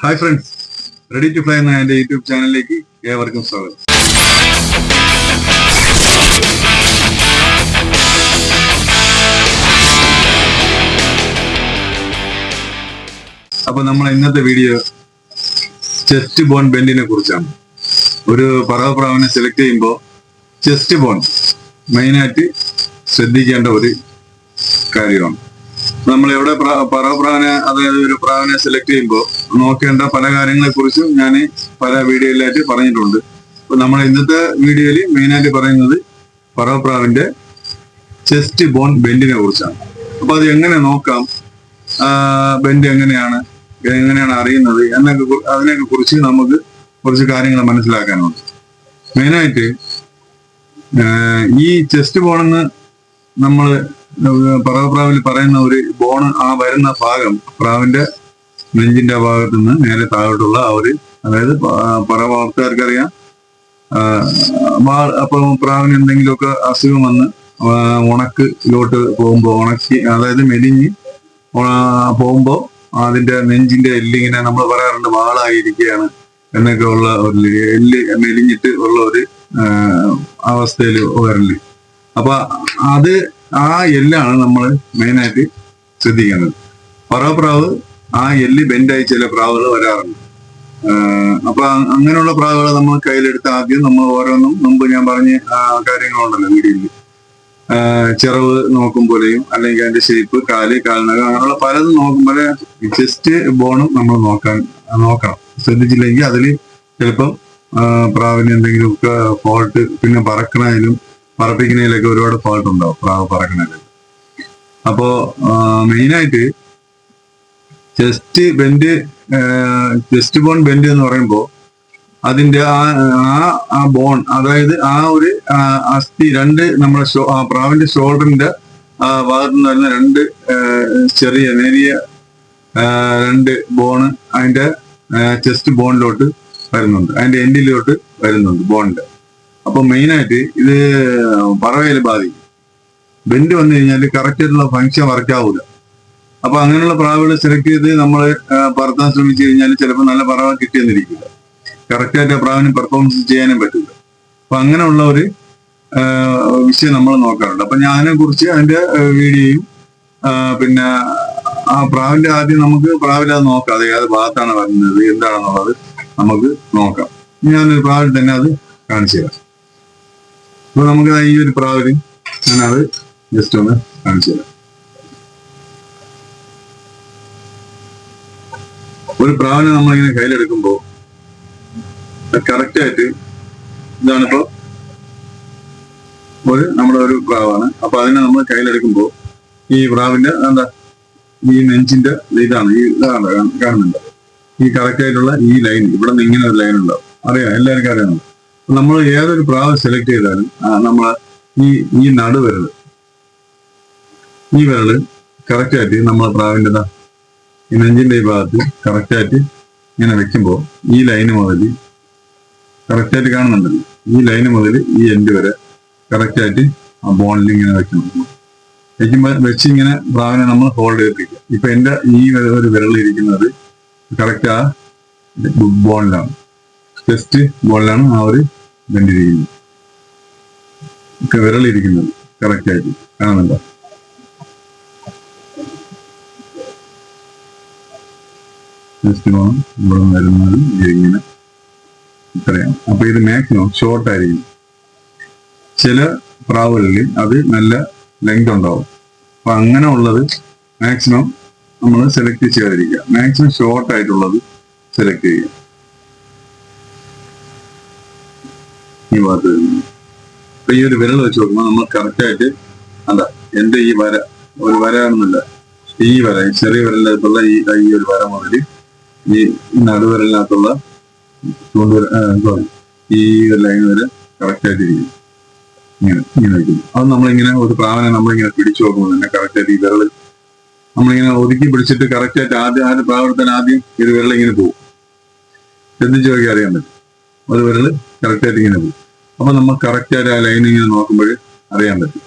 Hi friends ready to fly എന്ന എന്റെ YouTube ചാനലിലേക്ക് ഏവർക്കും സ്വാഗതം. അപ്പൊ നമ്മൾ ഇന്നത്തെ വീഡിയോ ചെസ്റ്റ് ബോൺ ബെൻഡിനെ കുറിച്ചാണ്. ഒരു പറവപ്രാവിനെ സെലക്ട് ചെയ്യുമ്പോൾ ചെസ്റ്റ് ബോൺ മെയിനായിട്ട് ശ്രദ്ധിക്കേണ്ട ഒരു കാര്യമാണ്. നമ്മൾ എവിടെ പറവപ്രാവിനെ അതായത് ഒരു പ്രാവിനെ സെലക്ട് ചെയ്യുമ്പോൾ നോക്കേണ്ട പല കാര്യങ്ങളെ കുറിച്ചും ഞാൻ പല വീഡിയോയിലായിട്ട് പറഞ്ഞിട്ടുണ്ട്. അപ്പൊ നമ്മൾ ഇന്നത്തെ വീഡിയോയിൽ മെയിനായിട്ട് പറയുന്നത് പറവപ്രാവിന്റെ ചെസ്റ്റ് ബോൺ ബെൻഡിനെ കുറിച്ചാണ്. അപ്പൊ അത് എങ്ങനെ നോക്കാം? ബെൻഡ് എങ്ങനെയാണ്? എങ്ങനെയാണ് അറിയുന്നത്? എന്നൊക്കെ അതിനെയൊക്കെ കുറിച്ച് നമുക്ക് കുറച്ച് കാര്യങ്ങൾ മനസ്സിലാക്കാനുണ്ട്. മെയിനായിട്ട് ഈ ചെസ്റ്റ് ബോണെന്ന് നമ്മൾ പറവപ്രാവിൽ പറയുന്ന ഒരു ബോണ് ആ വരുന്ന ഭാഗം പ്രാവിന്റെ നെഞ്ചിന്റെ ഭാഗത്ത് നിന്ന് നേരെ താഴോട്ടുള്ള ആ ഒരു അതായത് പറ വളർത്തുകാർക്കറിയാം. അപ്പൊ പ്രാവിന് എന്തെങ്കിലുമൊക്കെ അസുഖം വന്ന് ഉണക്കിലോട്ട് പോകുമ്പോൾ ഉണക്കി അതായത് മെലിഞ്ഞ് പോകുമ്പോൾ അതിന്റെ നെഞ്ചിന്റെ എല്ലിങ്ങനെ നമ്മൾ പറയാറുണ്ട് വാളായിരിക്കുകയാണ് എന്നൊക്കെ ഉള്ള ഒരു എല്ല് മെലിഞ്ഞിട്ട് ഉള്ള ഒരു അവസ്ഥയിൽ വരൽ. അപ്പൊ അത് ആ എല്ലാണ് നമ്മൾ മെയിനായിട്ട് ശ്രദ്ധിക്കേണ്ടത് പറവപ്രാവ് ആ എല്ല് ബെൻഡായി ചില പ്രാവുകൾ വരാറുണ്ട്. അപ്പൊ അങ്ങനെയുള്ള പ്രാവുകൾ നമ്മൾ കയ്യിലെടുത്ത് ആദ്യം നമ്മൾ ഓരോന്നും മുമ്പ് ഞാൻ പറഞ്ഞ കാര്യങ്ങളുണ്ടല്ലോ വീഡിയോയിൽ. ചിറവ് നോക്കും നോക്കുമ്പോലെയും അല്ലെങ്കിൽ അതിന്റെ ഷേപ്പ് കാൽ കാൽനകം അങ്ങനെയുള്ള പലതും നോക്കുമ്പോൾ ജസ്റ്റ് ബോണും നമ്മൾ നോക്കാൻ നോക്കണം. ശ്രദ്ധിച്ചില്ലെങ്കിൽ അതിൽ ചിലപ്പം പ്രാവിന് എന്തെങ്കിലും ഫോൾട്ട് പിന്നെ പറക്കണതിലും പറപ്പിക്കുന്നതിലൊക്കെ ഒരുപാട് ഫോൾട്ട് ഉണ്ടാവും പ്രാവ് പറക്കണതിൽ അപ്പോ മെയിനായിട്ട് chest bend chest bone bend എന്ന് പറയുമ്പോൾ അതിന്റെ ആ ആ ബോൺ അതായത് ആ ഒരു അസ്ഥി രണ്ട് നമ്മുടെ പ്രാവിന്റെ ഷോൾഡറിന്റെ ഭാഗത്ത് നിന്ന് വരുന്ന രണ്ട് ചെറിയ നേരിയ രണ്ട് ബോണ് അതിന്റെ ചെസ്റ്റ് ബോണിലോട്ട് വരുന്നുണ്ട്. അതിന്റെ എൻഡിലോട്ട് വരുന്നുണ്ട് ബോണിന്റെ. അപ്പൊ മെയിനായിട്ട് ഇത് പറവയിൽ ബാധിക്കും. ബെൻഡ് വന്നു കഴിഞ്ഞാൽ കറക്റ്റ് ആയിട്ടുള്ള ഫങ്ഷൻ വർക്കാവൂല അപ്പൊ അങ്ങനെയുള്ള പ്രാവുകൾ സെലക്ട് ചെയ്ത് നമ്മൾ പറത്താൻ ശ്രമിച്ചു കഴിഞ്ഞാൽ ചിലപ്പോൾ നല്ല പറവ കിട്ടിയെന്നിരിക്കില്ല. കറക്റ്റ് ആയിട്ട് ആ പ്രാവിന് പെർഫോമൻസ് ചെയ്യാനും പറ്റില്ല അപ്പൊ അങ്ങനെയുള്ള ഒരു വിഷയം നമ്മൾ നോക്കാറുണ്ട്. അപ്പൊ ഞാനെ കുറിച്ച് അതിന്റെ വീഡിയോയും പിന്നെ ആ പ്രാവിന്റെ ആദ്യം നമുക്ക് പ്രാവിൽ അത് നോക്കാം. അത് ഭാഗത്താണ് വരുന്നത് എന്താണെന്നുള്ളത് നമുക്ക് നോക്കാം. ഞാനൊരു പ്രാവിൽ തന്നെ അത് കാണിച്ചു തരാം. അപ്പൊ നമുക്ക് ഈ ഒരു പ്രാവിൽ ഞാനത് ജസ്റ്റ് ഒന്ന് കാണിച്ചു തരാം ഒരു പ്രാവിനെ നമ്മളിങ്ങനെ കയ്യിലെടുക്കുമ്പോൾ കറക്റ്റ് ആയിട്ട് ഇതാണിപ്പോ ഒരു നമ്മുടെ ഒരു പ്രാവാണ്. അപ്പൊ അതിനെ നമ്മൾ കയ്യിലെടുക്കുമ്പോൾ ഈ പ്രാവിന്റെ എന്താ ഈ നെഞ്ചിന്റെ ഇതാണ് ഈ ഇതാണ് കാണുന്നുണ്ട്. ഈ കറക്റ്റ് ആയിട്ടുള്ള ഈ ലൈൻ ഇവിടെ നിന്ന് ഇങ്ങനെ ഒരു ലൈൻ ഉണ്ടാവും. അറിയാം എല്ലാവർക്കും അറിയാം. നമ്മൾ ഏതൊരു പ്രാവ് സെലക്ട് ചെയ്താലും നമ്മൾ ഈ ഈ നടുവിരൽ ഈ വിരൽ കറക്റ്റ് ആയിട്ട് നമ്മളെ പ്രാവിന്റെ ഈ നെഞ്ചിന്റെ ഈ ഭാഗത്ത് കറക്റ്റായിട്ട് ഇങ്ങനെ വെക്കുമ്പോൾ ഈ ലൈന് മുതൽ കറക്റ്റായിട്ട് കാണുന്നുണ്ടല്ലോ. ഈ ലൈന് മുതൽ ഈ എൻഡ് വരെ കറക്റ്റായിട്ട് ആ ബോണിൽ ഇങ്ങനെ വെക്കണം. വെക്കുമ്പോൾ വെച്ച് ഇങ്ങനെ പ്രാവിനെ നമ്മൾ ഹോൾഡ് ചെയ്തിരിക്കുക. ഇപ്പൊ എന്റെ ഈ ഒരു ഇരിക്കുന്നത് കറക്റ്റ് ആ ബോണിലാണ് ചെസ്റ്റ് ബോണിലാണ് ആ ഒരു ബെൻഡിരിക്കുന്നത് വിരളിരിക്കുന്നത് കറക്റ്റായിട്ട് കാണുന്നുണ്ടോ? ജസ്റ്റ് വേണം ഇവിടെ വരുന്നത് ഇങ്ങനെ. ഇത്രയാണ് അപ്പൊ ഇത് മാക്സിമം ഷോർട്ട് ആയിരിക്കും. ചില പ്രാവുകളിൽ അത് നല്ല ലെങ്ത് ഉണ്ടാവും. അപ്പൊ അങ്ങനെ ഉള്ളത് മാക്സിമം നമ്മൾ സെലക്ട് ചെയ്യാതിരിക്കുക. മാക്സിമം ഷോർട്ട് ആയിട്ടുള്ളത് സെലക്ട് ചെയ്യുക. ഈ ഭാഗത്ത്. അപ്പൊ ഈ ഒരു വിരൽ വെച്ച് നോക്കുമ്പോൾ നമ്മൾ കറക്റ്റ് ആയിട്ട് അല്ല എന്റെ ഈ വര. ഒരു വര ഈ വര ചെറിയ വിരലിനകത്തുള്ള ഈ ഈ ഒരു വര മുതൽ ഈ നടുവിരലിനകത്തുള്ള ചൂണ്ടുവിര സോറി ഈ ഒരു ലൈൻ വരെ കറക്റ്റ് ആയിട്ട് ഇരിക്കും ഇങ്ങനെ ഇങ്ങനെ വയ്ക്കുന്നു അത് നമ്മളിങ്ങനെ ഒരു പ്രാവനെ നമ്മളിങ്ങനെ പിടിച്ചു നോക്കുമ്പോൾ തന്നെ കറക്റ്റ് ആയിട്ട് ഈ വിരൾ നമ്മളിങ്ങനെ ഒതുക്കി പിടിച്ചിട്ട് കറക്റ്റ് ആയിട്ട് ആദ്യം ഒരു പ്രാവർത്തനം ആദ്യം ഒരു വിരൽ ഇങ്ങനെ പോകും ശ്രദ്ധിച്ചു നോക്കി അറിയാൻ പറ്റും. ഒരു വിരൽ കറക്റ്റ് ആയിട്ട് ഇങ്ങനെ പോകും അപ്പൊ നമ്മൾ കറക്റ്റ് ആയിട്ട് ആ ലൈൻ ഇങ്ങനെ നോക്കുമ്പോൾ അറിയാൻ പറ്റും.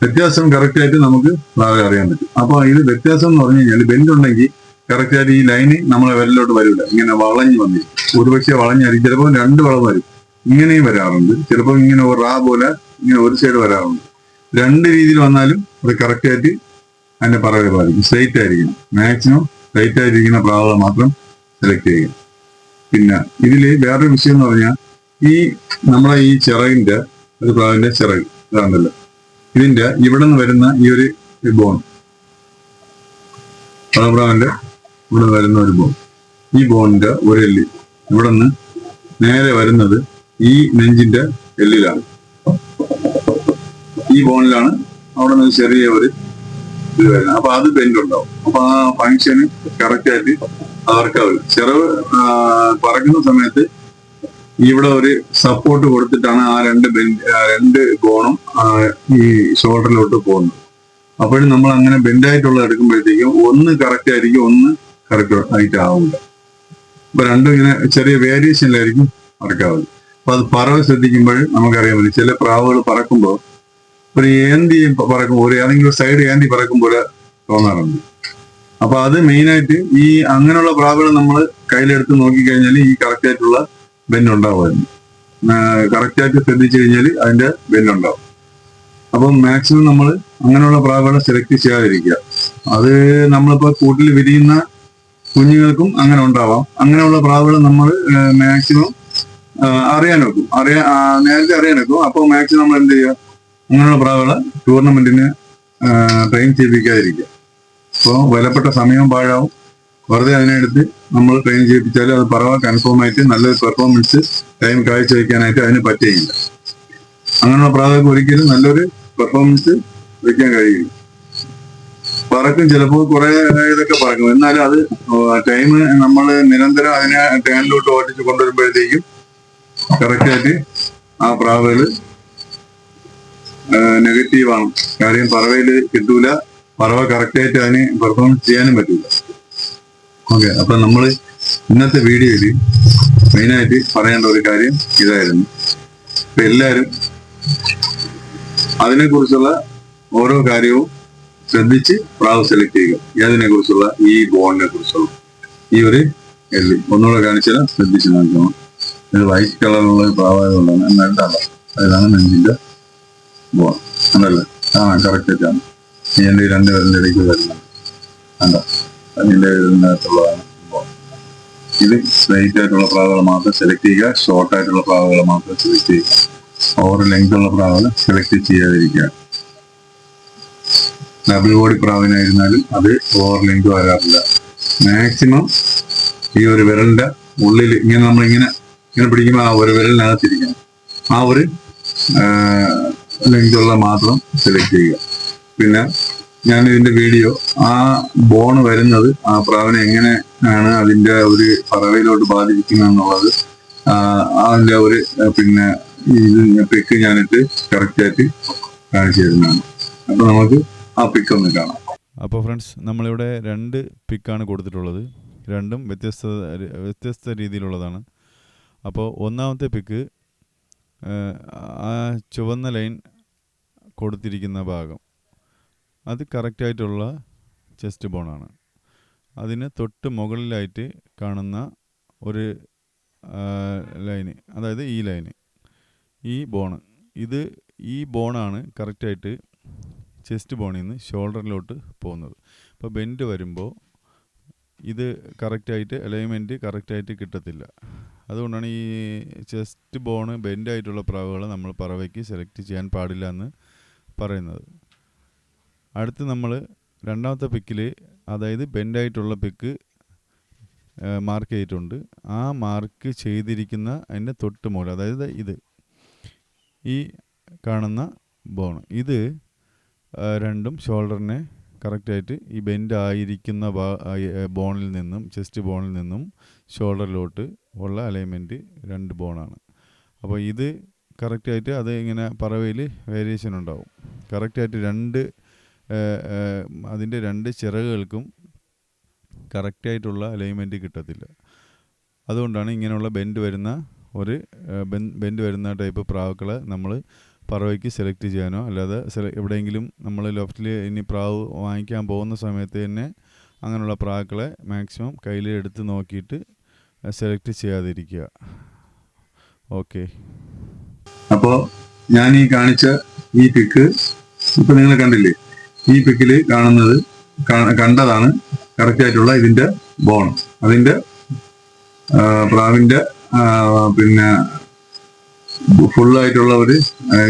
വ്യത്യാസം കറക്റ്റ് ആയിട്ട് നമുക്ക് പ്രാവനെ അറിയാൻ പറ്റും. അപ്പൊ ഇത് വ്യത്യാസം എന്ന് പറഞ്ഞു കഴിഞ്ഞാൽ ബെൻഡ് ഉണ്ടെങ്കിൽ കറക്റ്റ് ഈ ലൈന് നമ്മളെ വിരലിലോട്ട് വരില്ല ഇങ്ങനെ വളഞ്ഞു വന്നിരിക്കും ഒരുപക്ഷെ വളഞ്ഞായിരിക്കും ചിലപ്പോൾ രണ്ട് വളം വരും. ഇങ്ങനെയും വരാറുണ്ട്. ചിലപ്പോൾ ഇങ്ങനെ ഒരു റാ പോലെ ഇങ്ങനെ ഒരു സൈഡ് വരാറുണ്ട്. രണ്ട് രീതിയിൽ വന്നാലും അത് കറക്റ്റ് ആയിട്ട് അതിന്റെ പറയുക ബാധിക്കും സ്ട്രൈറ്റ് ആയിരിക്കണം. മാക്സിമം സ്ട്രൈറ്റ് ആയിരിക്കുന്ന പ്രാവുകൾ മാത്രം സെലക്ട് ചെയ്യുക. പിന്നെ ഇതിൽ വേറൊരു വിഷയം എന്ന് പറഞ്ഞാൽ ഈ നമ്മളെ ഈ ചിറകിന്റെ ഒരു പ്രാവിന്റെ ചിറക് ഇതാണല്ലോ. ഇതിന്റെ ഇവിടെ നിന്ന് വരുന്ന ഈ ഒരു ബോൺ പ്രാവിന്റെ ഇവിടെ വരുന്ന ഒരു ബോൺ ഈ ബോണിന്റെ ഒരു എല്ല്. ഇവിടെ നിന്ന് നേരെ വരുന്നത് ഈ നെഞ്ചിന്റെ എല്ലിലാണ്. ഈ ബോണിലാണ് അവിടെ നിന്ന് ചെറിയ ഒരു ഇത് വരുന്നത്. അപ്പൊ അത് ബെൻഡ് ഉണ്ടാവും. അപ്പൊ ആ ഫങ്ഷന് കറക്റ്റ് ആയിട്ട് അവർക്കാവില്ല ചെറവ് പറക്കുന്ന സമയത്ത് ഇവിടെ ഒരു സപ്പോർട്ട് കൊടുത്തിട്ടാണ് ആ രണ്ട് ബെൻഡ് രണ്ട് ബോണും ഈ ഷോൾഡറിലോട്ട് പോകുന്നത്. അപ്പോഴും നമ്മൾ അങ്ങനെ ബെൻഡായിട്ടുള്ള എടുക്കുമ്പോഴത്തേക്കും ഒന്ന് കറക്റ്റ് ആയിരിക്കും ഒന്ന് കറക്റ്റ് ആയിട്ട് ആവില്ല അപ്പൊ രണ്ടും ഇങ്ങനെ ചെറിയ വേരിയേഷനിലായിരിക്കും നടക്കാവുന്നത്. അപ്പൊ അത് പറവ് ശ്രദ്ധിക്കുമ്പോൾ നമുക്കറിയാൻ പറ്റും. ചില പ്രാവുകൾ പറക്കുമ്പോൾ ഒരു ഏന്തി പറക്കുമ്പോൾ ഒരു ഏതെങ്കിലും സൈഡ് ഏന്തി പറക്കുമ്പോൾ തോന്നാറുണ്ട്. അപ്പൊ അത് മെയിനായിട്ട് ഈ അങ്ങനെയുള്ള പ്രാവുകൾ നമ്മൾ കയ്യിലെടുത്ത് നോക്കിക്കഴിഞ്ഞാൽ ഈ കറക്റ്റ് ആയിട്ടുള്ള ബെന്നുണ്ടാവുമായിരുന്നു. കറക്റ്റ് ആയിട്ട് ശ്രദ്ധിച്ചു കഴിഞ്ഞാൽ അതിന്റെ ബെന്നുണ്ടാവും. അപ്പം മാക്സിമം നമ്മൾ അങ്ങനെയുള്ള പ്രാവുകളെ സെലക്ട് ചെയ്യാതിരിക്കുക. അത് നമ്മളിപ്പോ കൂട്ടിൽ വിരിയുന്ന കുഞ്ഞുങ്ങൾക്കും അങ്ങനെ ഉണ്ടാവാം. അങ്ങനെയുള്ള പ്രാവുകൾ നമ്മൾ മാക്സിമം അറിയാൻ വെക്കും. അറിയാൻ നേരത്തെ അറിയാൻ വെക്കും. അപ്പോൾ മാക്സിമം നമ്മൾ എന്ത് ചെയ്യുക? അങ്ങനെയുള്ള പ്രാവുകളെ ടൂർണമെന്റിന് ട്രെയിൻ ചെയ്യിപ്പിക്കാതിരിക്കുക. അപ്പോൾ വിലപ്പെട്ട സമയം പാഴാവും. വെറുതെ അതിനെടുത്ത് നമ്മൾ ട്രെയിൻ ചെയ്യിപ്പിച്ചാൽ അത് പറവ കൺഫേം ആയിട്ട് നല്ലൊരു പെർഫോമൻസ് ടൈം കാഴ്ചവെക്കാനായിട്ട് അതിന് പറ്റുകയില്ല. അങ്ങനെയുള്ള പ്രാവുകൾക്ക് ഒരിക്കലും നല്ലൊരു പെർഫോമൻസ് വയ്ക്കാൻ കഴിയില്ല. പറക്കും. ചിലപ്പോൾ കുറെ ഇതൊക്കെ പറക്കും. എന്നാലും അത് ടൈം നമ്മൾ നിരന്തരം അതിനെ ടേണിലോട്ട് ഓട്ടിച്ച് കൊണ്ടുവരുമ്പോഴത്തേക്കും കറക്റ്റായിട്ട് ആ പ്രാവുകൾ നെഗറ്റീവ് ആണ്. കാര്യം പറവയിൽ കിട്ടൂല. പറവ കറക്റ്റായിട്ട് അതിന് പെർഫോമൻസ് ചെയ്യാനും പറ്റില്ല ഓക്കെ അപ്പൊ നമ്മൾ ഇന്നത്തെ വീഡിയോയിൽ മെയിനായിട്ട് പറയേണ്ട ഒരു കാര്യം ഇതായിരുന്നു. അപ്പൊ എല്ലാവരും അതിനെക്കുറിച്ചുള്ള ഓരോ കാര്യവും ശ്രദ്ധിച്ച് പ്രാവ് സെലക്ട് ചെയ്യുക. ഏതിനെ കുറിച്ചുള്ള ഈ ബോണ്ടിനെ കുറിച്ചുള്ള ഈ ഒരു എല്ലി. ഒന്നുകൂടെ കാണിച്ചാൽ ശ്രദ്ധിച്ച് നോക്കണം ഇത് വൈറ്റ് കളറുള്ള പ്രാവായതുകൊണ്ടാണ്. നല്ലതല്ല അതാണ് നെഞ്ചിന്റെ ബോൺ അല്ല ആ കറക്റ്റ് ആണ്. ഇതിന്റെ രണ്ട് പേരുടെ ഇടയ്ക്ക് വരുന്നത്. അല്ല ഇത് സ്ട്രൈറ്റ് ആയിട്ടുള്ള പ്രാവുകൾ മാത്രം സെലക്ട് ചെയ്യുക. ഷോർട്ട് ആയിട്ടുള്ള പ്രാവുകൾ മാത്രം സെലക്ട് ചെയ്യുക. ഓവർ ലെങ്ത് ഉള്ള പ്രാവുകൾ സെലക്ട് ചെയ്യാതിരിക്കുക. ഡബിൾ ബോഡി പ്രാവിനായിരുന്നാലും അത് ഓവർ ലെങ്ത് വരാറില്ല. മാക്സിമം ഈ ഒരു വിരലിന്റെ ഉള്ളിൽ ഇങ്ങനെ നമ്മളിങ്ങനെ ഇങ്ങനെ ഇങ്ങനെ പിടിക്കുമ്പോൾ ആ ഒരു വിരലിനകത്തിരിക്കണം. ആ ഒരു ലെങ്തുള്ള മാത്രം സെലക്ട് ചെയ്യുക. പിന്നെ ഞാൻ ഇതിന്റെ വീഡിയോ ആ ബോൺ വരുന്നത് ആ പ്രാവിനെ എങ്ങനെ ആണ് അതിന്റെ ഒരു പറവയിലോട്ട് ബാധിക്കുന്നത് എന്നുള്ളത് അതിന്റെ ഒരു പിന്നെ ഇത് പിക്ക് ഞാനിട്ട് കറക്റ്റായിട്ട് കാണിച്ചു തരുന്നതാണ്. അപ്പൊ നമുക്ക് ആ പിക്ക് ഒന്ന് കാണാം. അപ്പോൾ ഫ്രണ്ട്സ് നമ്മളിവിടെ രണ്ട് പിക്കാണ് കൊടുത്തിട്ടുള്ളത്. രണ്ടും വ്യത്യസ്ത വ്യത്യസ്ത രീതിയിലുള്ളതാണ്. അപ്പോൾ ഒന്നാമത്തെ പിക്ക് ആ ചുവന്ന ലൈൻ കൊടുത്തിരിക്കുന്ന ഭാഗം. അത് കറക്റ്റായിട്ടുള്ള ചെസ്റ്റ് ബോണാണ് അതിന് തൊട്ട് മുകളിലായിട്ട് കാണുന്ന ഒരു ലൈന് അതായത് ഈ ലൈന് ഈ ബോണ് ഇത് ഈ ബോണാണ് കറക്റ്റായിട്ട് ചെസ്റ്റ് ബോണിൽ നിന്ന് ഷോൾഡറിലോട്ട് പോകുന്നത്. അപ്പോൾ ബെൻഡ് വരുമ്പോൾ ഇത് കറക്റ്റായിട്ട് അലൈൻമെന്റ് കറക്റ്റായിട്ട് കിട്ടത്തില്ല. അതുകൊണ്ടാണ് ഈ ചെസ്റ്റ് ബോണ് ബെൻഡായിട്ടുള്ള പ്രാവുകൾ നമ്മൾ പറവയ്ക്ക് സെലക്ട് ചെയ്യാൻ പാടില്ല എന്ന് പറയുന്നത്. അടുത്ത് നമ്മൾ രണ്ടാമത്തെ പിക്കിൽ അതായത് ബെൻഡായിട്ടുള്ള പിക്ക് മാർക്ക് ചെയ്തിട്ടുണ്ട്. ആ മാർക്ക് ചെയ്തിരിക്കുന്ന അതിന്റെ തൊട്ട് മുകളിൽ അതായത് ഇത് ഈ കാണുന്ന ബോൺ ഇത് രണ്ടും ഷോൾഡറിനെ കറക്റ്റായിട്ട് ഈ ബെൻഡ് ആയിരിക്കുന്ന ബോണിൽ നിന്നും ചെസ്റ്റ് ബോണിൽ നിന്നും ഷോൾഡറിലോട്ട് ഉള്ള അലൈൻമെന്റ് രണ്ട് ബോണാണ് അപ്പോൾ ഇത് കറക്റ്റായിട്ട് അത് ഇങ്ങനെ പറവയിൽ വേരിയേഷൻ ഉണ്ടാവും. കറക്റ്റായിട്ട് രണ്ട് അതിന്റെ രണ്ട് ചിറകുകൾക്കും കറക്റ്റായിട്ടുള്ള അലൈൻമെന്റ് കിട്ടത്തില്ല. അതുകൊണ്ടാണ് ഇങ്ങനെയുള്ള ബെൻഡ് വരുന്ന ഒരു ബെൻഡ് വരുന്ന ടൈപ്പ് പ്രാവുകളെ നമ്മൾ പറവയ്ക്ക് സെലക്ട് ചെയ്യാനോ അല്ലാതെ സെല എവിടെയെങ്കിലും നമ്മൾ ലോഫ്റ്റിൽ ഇനി പ്രാവ് വാങ്ങിക്കാൻ പോകുന്ന സമയത്ത് തന്നെ അങ്ങനെയുള്ള പ്രാക്കളെ മാക്സിമം കയ്യിൽ എടുത്ത് നോക്കിയിട്ട് സെലക്ട് ചെയ്യാതിരിക്കുക. ഓക്കെ അപ്പോൾ ഞാൻ ഈ കാണിച്ച ഈ പിക്ക് ഇപ്പം നിങ്ങൾ കണ്ടില്ലേ? ഈ പിക്കിൽ കാണുന്നത് കണ്ടതാണ് കറക്റ്റ് ആയിട്ടുള്ള ഇതിന്റെ ബോൺ അതിന്റെ പ്രാവിന്റെ പിന്നെ ഫുള്ളായിട്ടുള്ള ഒരു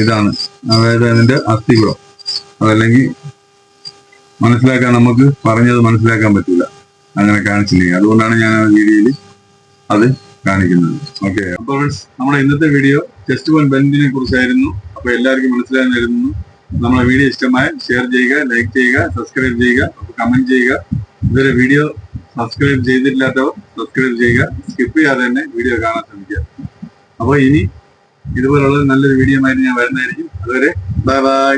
ഇതാണ്. അതായത് അതിന്റെ അസ്ഥികുളം. അതല്ലെങ്കിൽ മനസ്സിലാക്കാൻ നമുക്ക് പറഞ്ഞത് മനസ്സിലാക്കാൻ പറ്റില്ല അങ്ങനെ കാണിച്ചില്ലെങ്കിൽ അതുകൊണ്ടാണ് ഞാൻ ആ വീഡിയോയിൽ അത് കാണിക്കുന്നത്. ഓക്കെ. അപ്പോൾ നമ്മുടെ ഇന്നത്തെ വീഡിയോ ചെസ്റ്റ് വൺ ബെൻഡിനെ കുറിച്ചായിരുന്നു. അപ്പൊ എല്ലാവർക്കും മനസ്സിലായെന്ന് കരുതുന്നു നമ്മളെ വീഡിയോ ഇഷ്ടമായ ഷെയർ ചെയ്യുക ലൈക്ക് ചെയ്യുക സബ്സ്ക്രൈബ് ചെയ്യുക കമന്റ് ചെയ്യുക. ഇതുവരെ വീഡിയോ സബ്സ്ക്രൈബ് ചെയ്തിട്ടില്ലാത്തവർ സബ്സ്ക്രൈബ് ചെയ്യുക. സ്കിപ്പ് ചെയ്യാതെ തന്നെ വീഡിയോ കാണാൻ ശ്രമിക്കുക. അപ്പോൾ ഇനി ഇതുപോലുള്ള നല്ലൊരു വീഡിയോ ആയിട്ട് ഞാൻ വരുന്നതായിരിക്കും. അതുവരെ ബൈ ബൈ